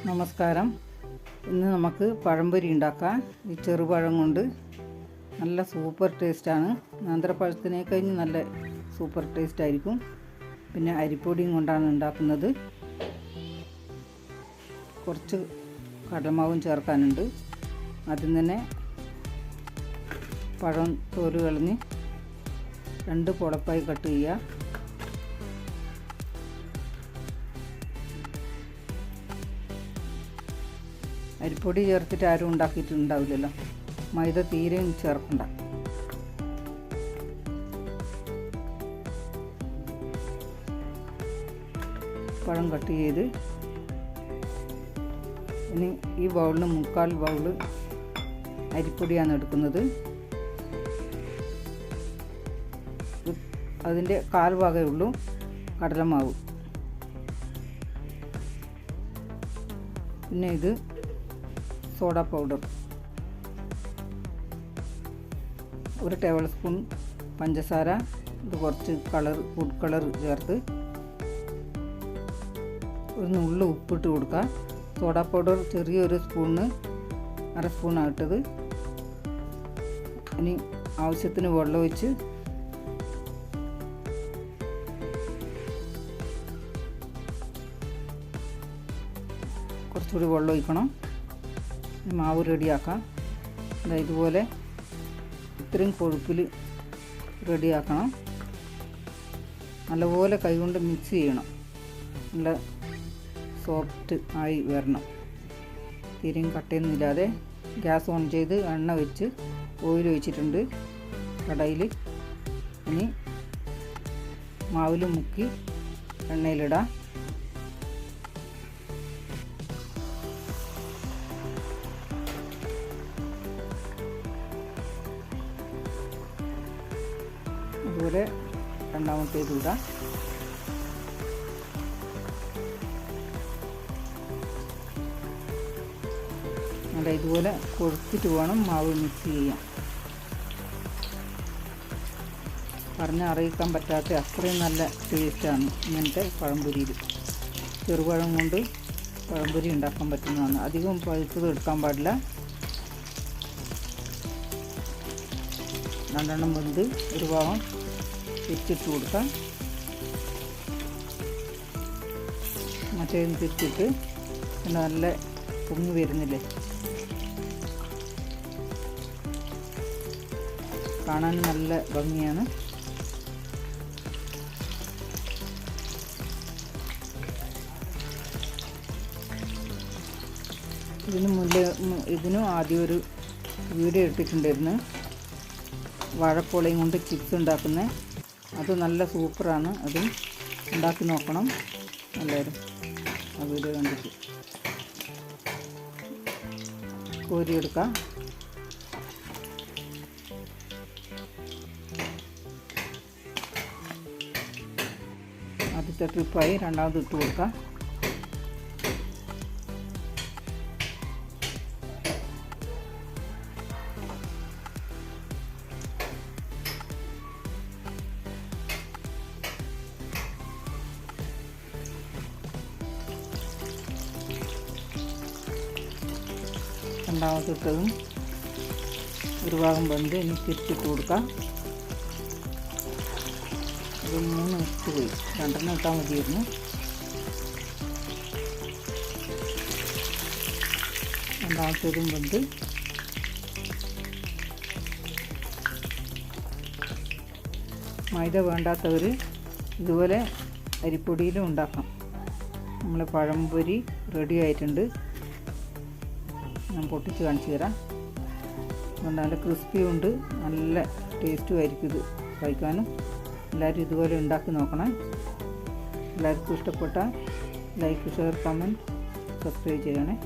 നമസ്കാരം. ഇന്ന് നമുക്ക് പഴംപൊരി ഉണ്ടാക്കാം. ഈ ചെറുപഴം കൊണ്ട് നല്ല സൂപ്പർ ടേസ്റ്റാണ്. നേന്ത്രപ്പഴത്തിനെ കഴിഞ്ഞ് നല്ല സൂപ്പർ ടേസ്റ്റ് ആയിരിക്കും പിന്നെ അരിപ്പൊടിയും കൊണ്ടാണ് ഉണ്ടാക്കുന്നത്. കുറച്ച് കടലമാവും ചേർക്കാനുണ്ട്. ആദ്യം തന്നെ പഴം തോൽ കളഞ്ഞ് രണ്ട് പുളപ്പായി കട്ട് ചെയ്യുക. അരിപ്പൊടി ചേർത്തിട്ട് ആരും ഉണ്ടാക്കിയിട്ടുണ്ടാവില്ലല്ലോ. മൈദ തീരെയും ചേർക്കണ്ട. പഴം കട്ട് ചെയ്ത് ഇനി ഈ ബൗളിന് മുക്കാൽ ബൗൾ അരിപ്പൊടിയാണ് എടുക്കുന്നത്. അതിന്റെ കാൽ ഭാഗമേ ഉള്ളൂ കടലമാവ്. പിന്നെ ഇത് സോഡ പൗഡർ. ഒരു ടേബിൾ സ്പൂൺ പഞ്ചസാര. ഇത് കുറച്ച് കളർ ഫുഡ് കളർ ചേർത്ത് ഒരു നുള്ളു ഉപ്പിട്ട് കൊടുക്കുക. സോഡ പൗഡർ ചെറിയൊരു സ്പൂണിന് അര സ്പൂണാണ് ഇട്ടത് ഇനി ആവശ്യത്തിന് വെള്ളം ഒഴിച്ച് കുറച്ചുകൂടി വെള്ളം ഒഴിക്കണം. മാവ് റെഡിയാക്കാം. ഇതുപോലെ ഇത്രയും കൊഴുപ്പിൽ റെഡിയാക്കണം. നല്ലപോലെ കൈകൊണ്ട് മിക്സ് ചെയ്യണം. നല്ല സോഫ്റ്റ് ആയി വരണം. തീരെയും കട്ടയൊന്നുമില്ലാതെ ഗ്യാസ് ഓൺ ചെയ്ത് എണ്ണ വെച്ച് ഓയിൽ ഒഴിച്ചിട്ടുണ്ട്. കടയിൽ ഇനി മാവിൽ മുക്കി എണ്ണയിലിടാം. അതുപോലെ രണ്ടാമത്തേത് ഇടാം. നല്ല ഇതുപോലെ കൊഴുത്തിട്ട് വേണം മാവ് മിക്സ് ചെയ്യാം പറഞ്ഞ് അറിയിക്കാൻ പറ്റാത്ത അത്രയും നല്ല ടേസ്റ്റാണ് ഇങ്ങനത്തെ പഴംപൊരിയിൽ. ചെറുപഴം കൊണ്ട് പഴംപൊരി ഉണ്ടാക്കാൻ പറ്റുന്നതാണ്. അധികം പഴുത്തത് എടുക്കാൻ പാടില്ല. രണ്ടെണ്ണം വെന്ത് ഒരു ഭാഗം തിരിച്ചിട്ട് കൊടുക്കാം. മറ്റേതും തിരിച്ചിട്ട് നല്ല പൊങ്ങി വരുന്നില്ലേ? കാണാൻ നല്ല ഭംഗിയാണ്. ഇതിന് മുന്നേ ഇതിനും ആദ്യം ഒരു വീഡിയോ ഇട്ടിട്ടുണ്ടായിരുന്നു. വാഴപ്പോളയും കൊണ്ട് ചിപ്സ് ഉണ്ടാക്കുന്നത് അത് നല്ല സൂപ്പറാണ്. അതും ഉണ്ടാക്കി നോക്കണം. എല്ലാവരും ആ വീഡിയോ കണ്ടിട്ട്. കോരിയെടുക്കാം. ആദ്യത്തെ ട്രിപ്പായി രണ്ടാമത് ഇട്ട് കൊടുക്കാം. രണ്ടാമത്തിട്ടതും ഒരു ഭാഗം വെന്ത് ഇനി തിരിച്ചിട്ട് കൊടുക്കാം. ഇത് മൂന്ന് ഇട്ട് പോയി. രണ്ടെണ്ണം ഇട്ടാൽ മതിയായിരുന്നു. രണ്ടാമത്തേതും വെന്ത്. മൈദ വേണ്ടാത്തവർ ഇതുപോലെ അരിപ്പൊടിയിലും ഉണ്ടാക്കാം. നമ്മൾ പഴംപൊരി റെഡി ആയിട്ടുണ്ട്. ഞാൻ പൊട്ടിച്ച് കാണിച്ചു തരാം. അതുകൊണ്ട് നല്ല ക്രിസ്പിയും ഉണ്ട്. നല്ല ടേസ്റ്റും ആയിരിക്കും ഇത് കഴിക്കാനും. എല്ലാവരും ഇതുപോലെ ഉണ്ടാക്കി നോക്കണം. എല്ലാവർക്കും ഇഷ്ടപ്പെട്ട ലൈക്ക് ഷെയർ കമന്റ് സബ്സ്ക്രൈബ് ചെയ്യണേ.